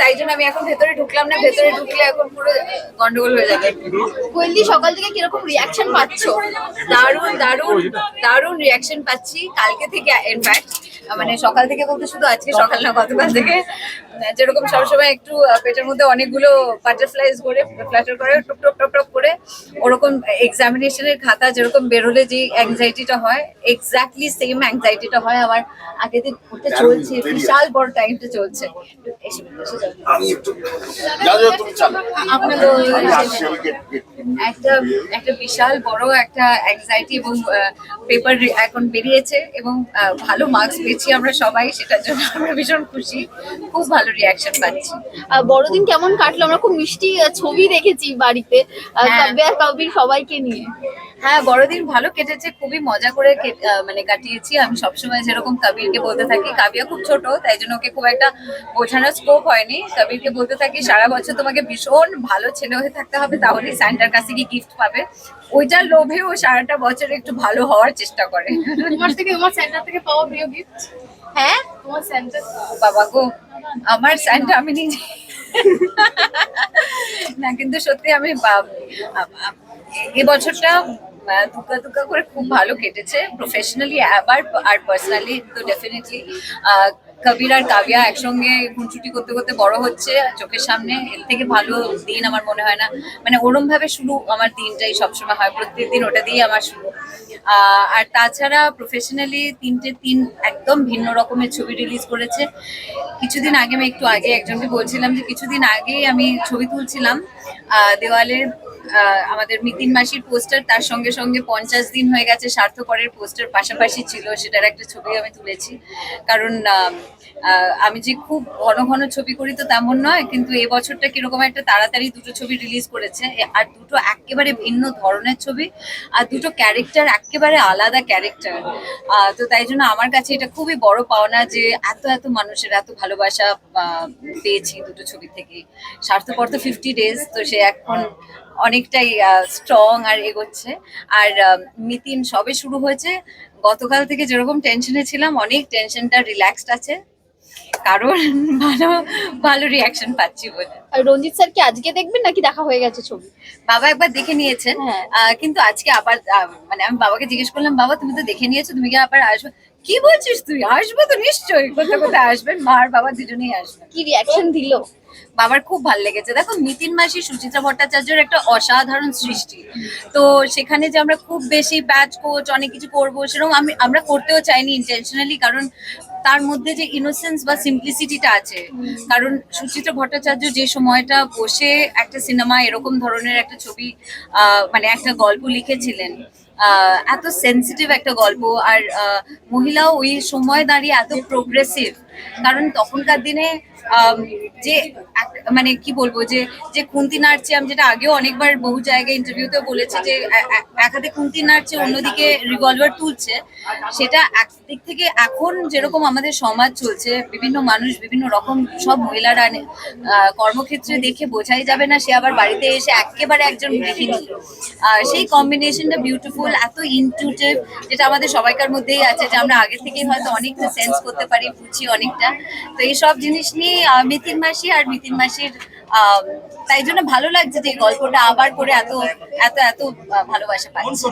তাই জন্য আমি এখন ভেতরে ঢুকলাম না ভেতরে ঢুকলে এখন পুরো গন্ডগোল হয়ে যাবে। কোয়েলি সকাল থেকে কীরকম রিয়াকশন পাচ্ছ? দারুণ দারুণ দারুণ রিয়াকশন পাচ্ছি। কালকে থেকে ইনফ্যাক্ট মানে সকাল থেকে বলতে শুধু আজকে সকাল না গতকাল থেকে। যেরকম সবসময় একটু পেটের মধ্যে অনেকগুলো বাটারফ্লাইজ করে ফ্ল্যাটার করে টপ টপ টপ টপ করে ওরকম এক্সামিনেশনের খাতা যেরকম বেরোলে যে অ্যাংজাইটিটা হয় এক্স্যাক্টলি সেম অ্যাংজাইটিটা হয় আমার আগের দিন ওটা চলছে বিশাল বড় টাইমটা চলছে। আমি একটু যা যা তুমি চালো। আপনাদের আমি আসছি আমি গেট গেট একটা একটা বিশাল বড় একটা অ্যাংজাইটি এবং পেপার এখন বেরিয়েছে এবং ভালো মার্কস পেয়েছি আমরা সবাই সেটার জন্য আমরা ভীষণ খুশি। খুব ভালো রিয়াকশন পাচ্ছি। বড়দিন কেমন কাটলো? আমরা খুব মিষ্টি ছবি দেখেছি বাড়িতে। হ্যাঁ। কাব্য আর কাব্যির সবাইকে নিয়ে। হ্যাঁ বড়দিন ভালো কেটেছে খুবই মজা করে মানে কাটিয়েছি। আমি সবসময় যেরকম কবিরকে বলতে থাকি কাবিয়া খুব ছোট তাই জন্য ওকে খুব একটা বোঝানোর স্কোপ হয়নি। কবিরকে বলতে থাকি সারা বছর তোমাকে ভীষণ ভালো ছেলে হয়ে থাকতে হবে তাহলে স্যান্টার কাছে গিয়ে গিফট পাবে। ওইটার লোভে ও সারাটা বছর একটু ভালো হওয়ার চেষ্টা করে। তোমার থেকে তোমার সেন্টার থেকে পাওয়া প্রিয় গিফট হ্যাঁ? তোমার সেন্টার বাবা গো আমার স্যান্টা আমি নিজে না কিন্তু সত্যি আমি বা- আ- আ- এ বছরটা দুকা দুকা করে খুব ভালো কেটেছে। প্রফেশনালি আবার আর পার্সোনালি তো ডেফিনেটলি কবির আর কাবিয়া একসঙ্গে খুনছুটি করতে করতে বড় হচ্ছে, চোখের সামনে। এর থেকে ভালো দিন আমার মনে হয় না। মানে ওরম ভাবে শুরু আমার দিনটাই সবসময় হয়। প্রত্যেক দিন ওটা দিয়েই আমার শুরু। আর তাছাড়া প্রফেশনালি তিনটে তিন একদম ভিন্ন রকমের ছবি রিলিজ করেছে। কিছুদিন আগে আমি একটু আগে একজনকে বলছিলাম যে কিছুদিন আগেই আমি ছবি তুলছিলাম। দেওয়ালে আমাদের মিতিন মাসির পোস্টার তার সঙ্গে সঙ্গে পঞ্চাশ দিন হয়ে গেছে স্বার্থপরের পোস্টার পাশাপাশি ছিল সেটার একটা ছবি আমি তুলেছি। কারণ আম, যে খুব ঘন ঘন ছবি করি তো তেমন নয় কিন্তু এই বছরটা কীরকম একটা তাড়াতাড়ি দুটো ছবি রিলিজ করেছে। আর দুটো একেবারে ভিন্ন ধরনের ছবি আর দুটো ক্যারেক্টার একেবারে আলাদা ক্যারেক্টার তো তাই জন্য আমার কাছে এটা খুবই বড় পাওনা যে এত এত মানুষের এত ভালোবাসা পেয়েছি দুটো ছবি থেকে। স্বার্থপর তো ফিফটি ডেজ তো সে এখন অনেকটাই স্ট্রং আর এগোচ্ছে। আর মিতিন সবে শুরু হয়েছে। গতকাল থেকে যেরকম টেনশনে ছিলাম অনেক টেনশনটা রিল্যাক্সড আছে। কারণ ভালো ভালো রিয়াকশন পাচ্ছি বলে। আর রঞ্জিত স্যার কি আজকে দেখবেন নাকি দেখা হয়ে গেছে ছবি? বাবা একবার দেখে নিয়েছেন। হ্যাঁ। আহ, কিন্তু আজকে আবার মানে আমি বাবাকে জিজ্ঞেস করলাম বাবা তুমি তো দেখে নিয়েছো তুমি কি আবার আসবে? কি বলছিস তুই? আসব তো নিশ্চয়ই। কোথাও কোথায় আসবেন মার বাবা দুজনেই আসবেন কি রিয়াকশন দিল? বাবার খুব ভালো লেগেছে। দেখো নিতিন মাসি সুচিত্রা ভট্টাচার্যের একটা অসাধারণ সৃষ্টি। তো সেখানে যে আমরা খুব বেশি ব্যাচ কোচ অনেক কিছু করব সেরকম আমি আমরা করতেও চাইনি ইন্টেনশনালি কারণ তার মধ্যে যে ইনোসেন্স বা সিম্পলিসিটিটা আছে কারণ সুচিত্রা ভট্টাচার্য যে সময়টা বসে একটা সিনেমা এরকম ধরনের একটা ছবি আহ, মানে একটা গল্প লিখেছিলেন এত সেন্সিটিভ একটা গল্প। আর মহিলাও ওই সময় দাঁড়িয়ে এত প্রোগ্রেসিভ কারণ তখনকার দিনে যে মানে কি বলব যে যে কুন্তি নাড়ছে, আমি যেটা আগেও অনেকবার বহু জায়গায় ইন্টারভিউতে বলেছি যে এক হাতে কুন্তি নাড়ছে, অন্যদিকে রিভলভার তুলছে। সেটা একদিক থেকে এখন যেরকম আমাদের সমাজ চলছে, বিভিন্ন মানুষ বিভিন্ন রকম সব মহিলারা কর্মক্ষেত্রে দেখে বোঝাই যাবে না, সে আবার বাড়িতে এসে একেবারে একজন গৃহিণী। সেই কম্বিনেশনটা বিউটিফুল এত ইনটিউটিভ যেটা আমাদের সবাইকার মধ্যেই আছে, যে আমরা আগে থেকেই হয়তো অনেকটা সেন্স করতে পারি, বুঝি অনেকটা তো এইসব জিনিস নিয়ে মিতিন মাসি আর মিথিন মাসির তাই জন্য ভালো লাগছে যে গল্পটা আবার করে এত এত এত ভালোবাসা পাচ্ছি।